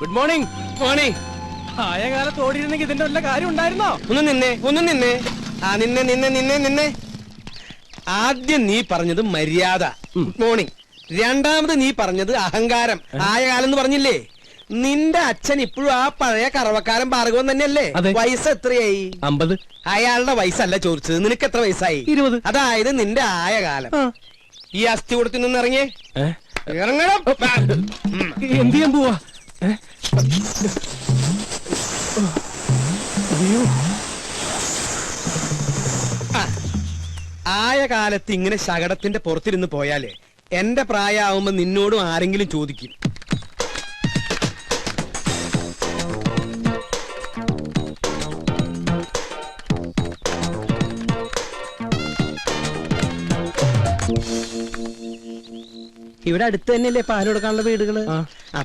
Good morning morning ആയ കാലത്ത് ഓടിയിരുന്നെങ്കിൽ ഇതിന്റെ വല്ല കാര്യം ഉണ്ടായിരുന്നോ? ഒന്ന് നിന്നെ ഒന്ന് നിന്നെ. ആ നിന്നെ നിന്നെ നിന്നെ നിന്നെ. ആദ്യം നീ പറഞ്ഞത് മര്യാദ. ഗുഡ് മോർണിംഗ് രണ്ടാമത് നീ പറഞ്ഞത് അഹങ്കാരം. ആയ കാലം എന്ന് പറഞ്ഞില്ലേ? നിന്റെ അച്ഛൻ ഇപ്പോഴും ആ പഴയ കറവക്കാരൻ ഭാർഗവൻ തന്നെയല്ലേ? അതെ. വയസ്സ് എത്രയായി? അമ്പത്. അയാളുടെ വയസ്സല്ല ചോദിച്ചത്. നിനക്ക് എത്ര വയസ്സായി? ഇരുപത്. അതായത് നിന്റെ ആയ കാലം ഈ അസ്ഥി കൊടുത്തു നിന്ന് ഇറങ്ങിയേ. ഏ? ഇറങ്ങണം. എന്ത് ചെയ്യാൻ പോവാ? ആയ കാലത്ത് ഇങ്ങനെ ശകടത്തിന്റെ പുറത്തിരുന്ന് പോയാലേ എന്റെ പ്രായമാവുമ്പോ നിന്നോടും ആരെങ്കിലും ചോദിക്കും. ഇവിടെ അടുത്ത് തന്നെയല്ലേ പാൽ കൊടുക്കാനുള്ള വീടുകൾ? ആ.